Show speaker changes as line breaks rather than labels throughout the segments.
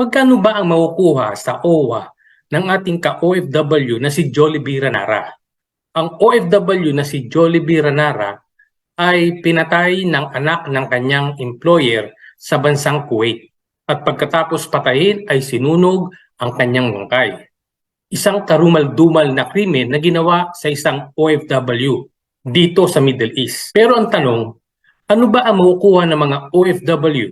Magkano ba ang makukuha sa OWA ng ating ka-OFW na si Jollibee Ranara? Ang OFW na si Jollibee Ranara ay pinatay ng anak ng kanyang employer sa bansang Kuwait at pagkatapos patayin ay sinunog ang kanyang bangkay. Isang karumal-dumal na krimen na ginawa sa isang OFW dito sa Middle East. Pero ang tanong, ano ba ang makukuha ng mga OFW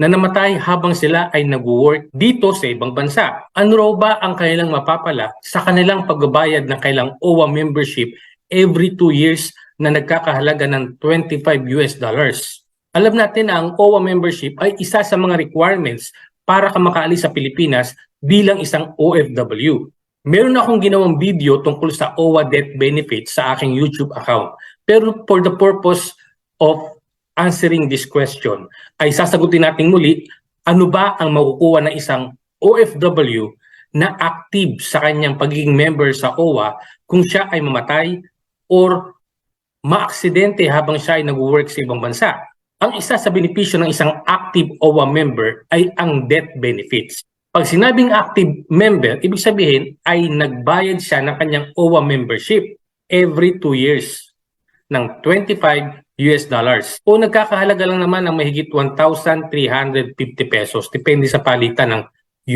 na namatay habang sila ay nag-work dito sa ibang bansa. Ano raw ba ang kanilang mapapala sa kanilang pagbabayad ng kailang OWA membership every 2 years na nagkakahalaga ng 25 US dollars? Alam natin na ang OWA membership ay isa sa mga requirements para ka makaalis sa Pilipinas bilang isang OFW. Meron akong ginawang video tungkol sa OWA death benefits sa aking YouTube account. Pero for the purpose of answering this question ay sasagutin natin muli ano ba ang makukuha ng isang OFW na active sa kanyang pagiging member sa OWA kung siya ay mamatay or maaksidente habang siya ay nag-work sa ibang bansa. Ang isa sa benepisyo ng isang active OWA member ay ang death benefits. Pag sinabing active member, ibig sabihin ay nagbayad siya ng kanyang OWA membership every 2 years ng 25 US dollars. O nagkakahalaga lang naman ng mahigit 1,350 pesos depende sa palitan ng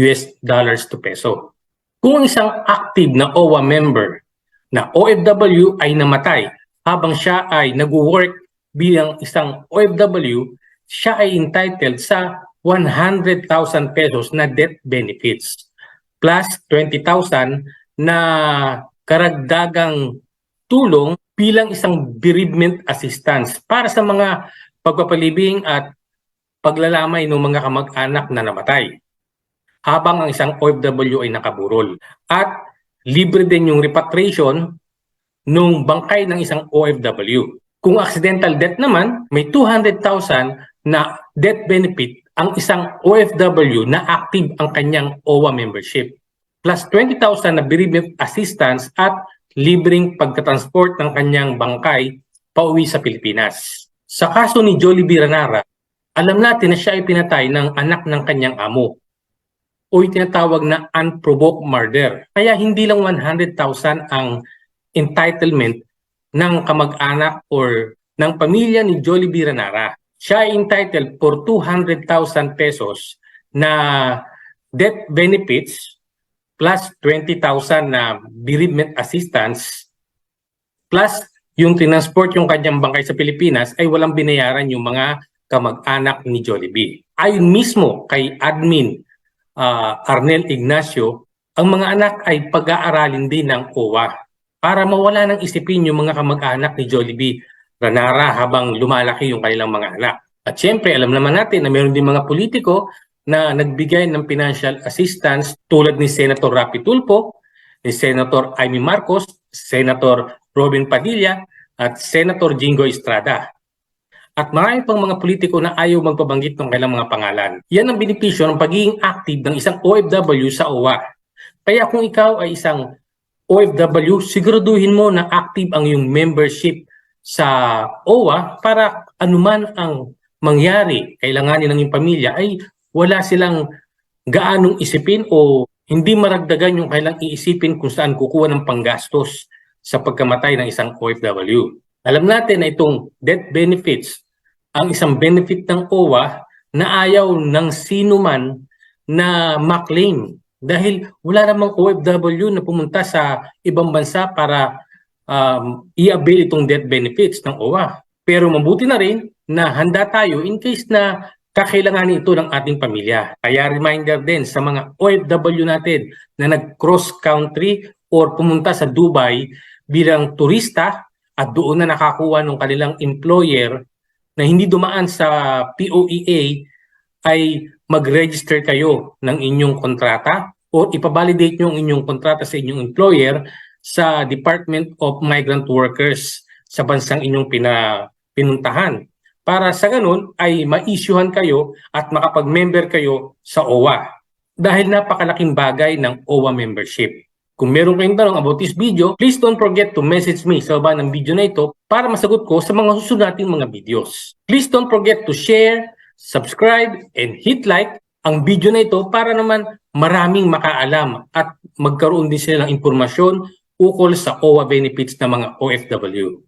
US dollars to peso. Kung ang isang active na OWA member na OFW ay namatay habang siya ay nag-work bilang isang OFW, siya ay entitled sa 100,000 pesos na death benefits plus 20,000 na karagdagang tulong bilang isang bereavement assistance para sa mga pagpapalibing at paglalamay ng mga kamag-anak na namatay habang ang isang OFW ay nakaburol. At libre din yung repatriation nung bangkay ng isang OFW. Kung accidental death naman, may 200,000 na death benefit ang isang OFW na active ang kanyang OWA membership. Plus 20,000 na bereavement assistance at libreng pagkatransport ng kanyang bangkay pauwi sa Pilipinas. Sa kaso ni Jollibee Ranara, alam natin na siya ay pinatay ng anak ng kanyang amo o tinatawag na unprovoked murder. Kaya hindi lang 100,000 ang entitlement ng kamag-anak or ng pamilya ni Jollibee Ranara. Siya ay entitled for 200,000 pesos na death benefits plus 20,000 na bereavement assistance plus yung tinransport yung kanyang bangkay sa Pilipinas ay walang binayaran yung mga kamag-anak ni Jollibee. Ayon mismo kay admin uh, Arnel Ignacio, ang mga anak ay pag-aaralin din ng OWA para mawala ng isipin yung mga kamag-anak ni Jollibee Ranara habang lumalaki yung kanilang mga anak. At syempre, alam naman natin na meron din mga politiko na nagbigay ng financial assistance tulad ni Senator Rapi Tulfo, ni Senator Amy Marcos, Senator Robin Padilla, at Senator Jingo Estrada. At marami pang mga politiko na ayaw magpabanggit ng kailang mga pangalan. Yan ang benepisyo ng pagiging active ng isang OFW sa OWA. Kaya kung ikaw ay isang OFW, siguraduhin mo na active ang iyong membership sa OWA para anuman ang mangyari, kailanganin ng iyong pamilya ay wala silang gaanong isipin o hindi maragdagan yung kailang iisipin kung saan kukuha ng panggastos sa pagkamatay ng isang OFW. Alam natin na itong death benefits, ang isang benefit ng OWA na ayaw ng sino man na maklaim dahil wala namang OFW na pumunta sa ibang bansa para um, i-avail itong death benefits ng OWA. Pero mabuti na rin na handa tayo in case na kakailanganin ito ng ating pamilya. Kaya reminder din sa mga OFW natin na nag-cross country or pumunta sa Dubai bilang turista at doon na nakakuha ng kanilang employer na hindi dumaan sa POEA ay mag-register kayo ng inyong kontrata o ipabalidate nyo ang inyong kontrata sa inyong employer sa Department of Migrant Workers sa bansang inyong pina, pinuntahan para sa ganun ay ma-issuehan kayo at makapag-member kayo sa OWA. Dahil napakalaking bagay ng OWA membership. Kung meron kayong tanong about this video, please don't forget to message me sa baba ng video na ito para masagot ko sa mga susunod nating mga videos. Please don't forget to share, subscribe, and hit like ang video na ito para naman maraming makaalam at magkaroon din sila ng impormasyon ukol sa OWA benefits ng mga OFW.